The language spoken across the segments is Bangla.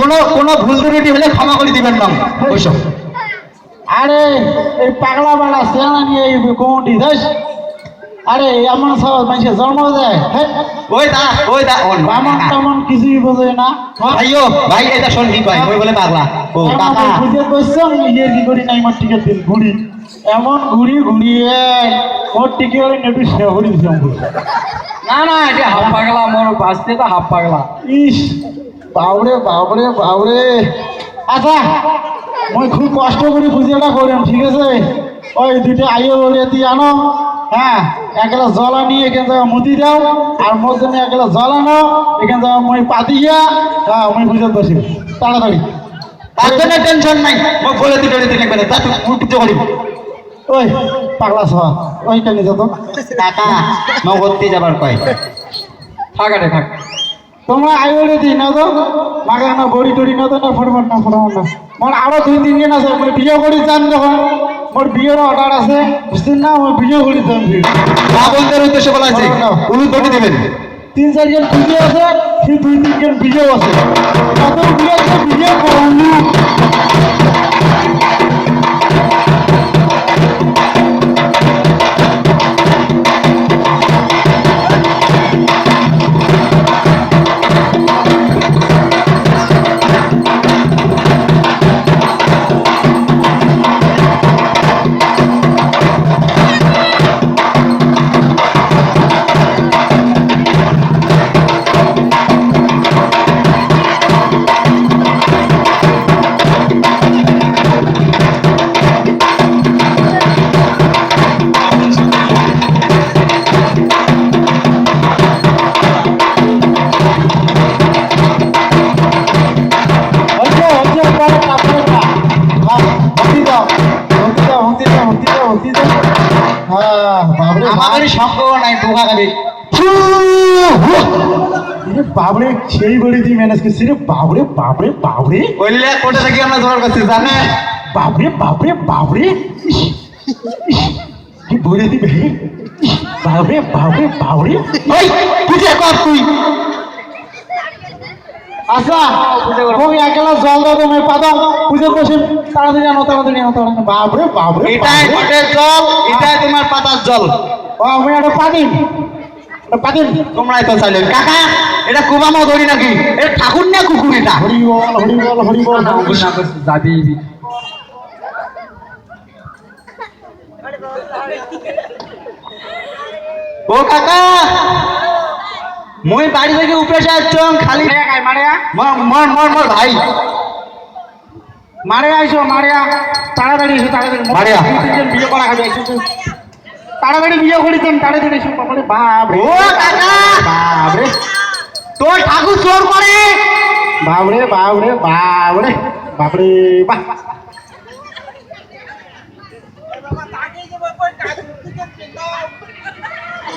কোনো কোনো ভুল ত্রুটি হলে ক্ষমা করে দিবেন না ওইসব আরে এই পাগলা বাড়া সেনা নিয়ে এই কোমটি দেশ আরে এমন সব মানুষের জন্ম দেয় হ্যাঁ ওই দা ওই দা বামন টামন কিছুই বোঝে না। ভাইও ভাই এটা শোন কি ভাই ওই বলে পাগলা। ও কাকা বুঝে বসছাম নিজের কি করি নাই মোট টিকে দিন ঘুরি। এমন ঘুরি ঘুরিয়ে মোট টিকে হলে নেটু শেহরি না না এটা হাফ পাগলা মোর বাঁচতে তো হাফ পাগলা। ইস বাবরে বাবরে বাবরে। আচ্ছা মই খুব কষ্ট করে পুজোটা করিম ঠিক আছে? ওই দুটো আইও বলে তুই আনো হ্যাঁ? এক গ্লাস জল আনি এখান থেকে মুদি দাও আর মোর জন্য এক গ্লাস জল আনো এখান থেকে মই পাতি গিয়া হ্যাঁ মই পুজো বসি। তাড়াতাড়ি। তার জন্য টেনশন নাই মোক বলে দিতে দিতে লাগবে না তা তুই পুজো ওই পাগলা সহ ওইটা নিয়ে যেত কাকা নগদতে যাবার কয়। থাক আরে থাক। তোমরা আইওরে দিই না তো। মাকে না বড়ি টড়ি না তো না ফটফট না ফটফট না মোর আরও দুই তিন দিন আছে মই বিয়ে করি যান যখন। মোর বিয়ের অর্ডার আছে বুঝছেন না? মই বিয়ে করি যান মা বন্ধের উদ্দেশ্যে বলা আছে উলু দড়ি দিবেন। তিন চারজন বিয়ে আছে সেই দুই তিনজন আছে। বিয়ে আছে বিয়ে করলি আমাদের সঙ্গ নাই বোকা খাবি বাবরে সেই বড়ি দিয়ে ম্যানেজ করছি রে বাবরে বাবরে বাবরে। বললে কোটা থেকে আমরা জোগাড় করছি জানে? বাবরে বাবরে বাবরে। কি বলে দিবে বাবরে বাবরে বাবরে। ওই পুজো কর তুই। আচ্ছা তুমি একলা জল দাও তুমি পাদাও পুজো বসে তাড়াতাড়ি আনো তাড়াতাড়ি আনো তাড়াতাড়ি বাবরে বাবরে এটাই। ঘটের জল এটাই তোমার পাতার জল। ও আমি একটা পাদিন কাকা এটা কুবামো ধরি নাকি? এটা ঠাকুর না কুকুর এটা হরি বল হরি বল হরি বল যাবি ও কাকা মই বাড়ি থেকে উপরে যাচ্ছম খালি মর মর মর ভাই। মারে আইসো মারে আ। তাড়াতাড়ি এসো তাড়াতাড়ি। মারে আ। দুই তিনজন বিয়ে করা এসো। তাড়াতাড়ি বিয়ে করি তুমি তাড়াতাড়ি এসো। বাবারে বাবরে ও কাকা! বাবরে তোর ঠাকুর চোর করে। বাবরে বাবরে বাবরে বাবরে বাহ।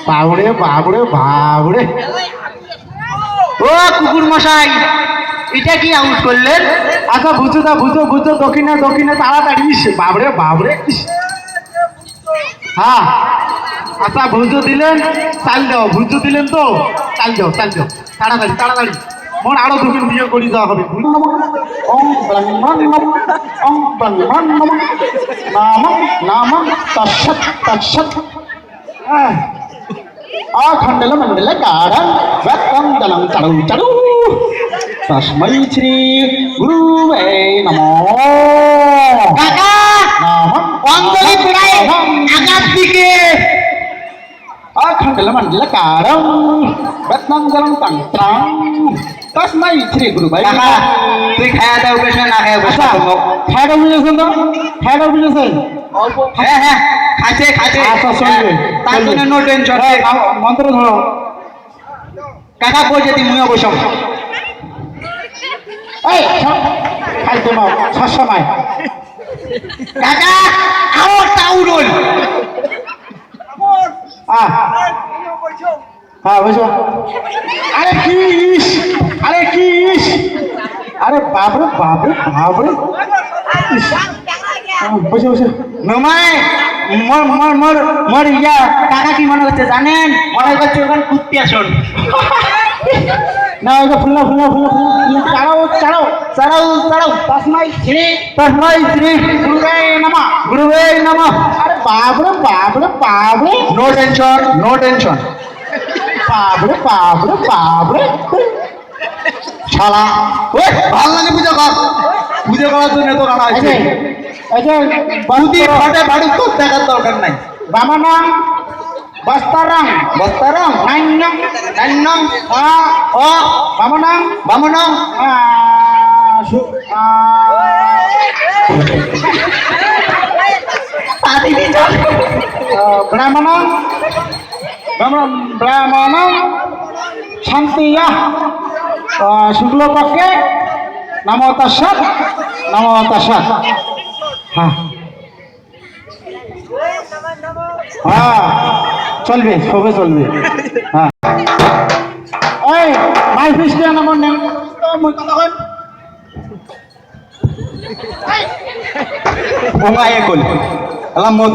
বাবরে বাবরে বাবরে ও কুকুর মশাই এটা কি আউট করলেন? আচ্ছা বুঝো দা বুঝো বুঝো দক্ষিণে দক্ষিণে তাড়াতাড়ি বাবরে বাবরে। হ্যাঁ। আচ্ছা ভুজো দিলেন চাল দাও ভুজো দিলেন তো? চাল দাও চাল দাও। তাড়াতাড়ি তাড়াতাড়ি। মন আরও দুদিন বিয়ে করে দেওয়া হবে। ওং ব্রহ্মণ নম ওং ব্রহ্মণ নম নাম নাম তৎসৎ তৎসৎ। আহ। আখণ্ডল মণ্ডল কারণ চড়ু চড়ু তস্मै শ্রী গুরুবে নমো। কাকা অঞ্জলি তন্ত্রম তস্मै শ্রী কাকা তুই খায়া দাও বেশ না খায়া বেশ আচ্ছা বুঝেছেন তো খাইটা বুঝেছেন অল্প হ্যাঁ হ্যাঁ খাচ্ছে খাচ্ছে আচ্ছা চলবে তার জন্য নো টেনশন মন্ত্র ধরো কাকা কই যেতি মুইও বসম এই খাইতে নাও সবসময় কাকা আমার টাউরল আহ হ্যাঁ বুঝো আরে কি ইস? আরে কি ইস? আরে বাবরে বাবরে বাবরে। বসে বসে। নমাই, মোর মোর মোর মোর ইয়া। কাকা কি মনে করছে জানেন? মনে করছে ওখানে কুত্তি আসুন। না ওটা ফুল্লা ফুল্লা ফুল্লা ফুল্লা চাড়াও চাড়াও চারাও চারাও তসমাই শ্রী তসমাই শ্রী। গুরুবে নমা, গুরুবে নমঃ। আরে বাবরে বাবরে বাবরে। নো টেনশন নো টেনশন বাবরে বাবরে বাবরে শালা ওই ভালো লাগে পূজা কর। পূজা করার জন্য তো রানা আছে এই যে ফাটে ফাটে তোর দেখার দরকার নাই। বামানাং বস্তারাং বস্তারং নাইনং নান্নং আ অ বামানাং বামনং আ সু আ। আদি দিজন ব্রাহ্মণং। ব্রাহ্মণ শান্তিয়া। শুক্লপক্ষে নম তৎসৎ নম তৎসৎ। হ্যাঁ। হ্যাঁ চলবে, সবে চলবে। হ্যাঁ। এই, মাই ফিস দিয়া নাম নেন মই কথা কইম। ওমায়ে কল আলাম মত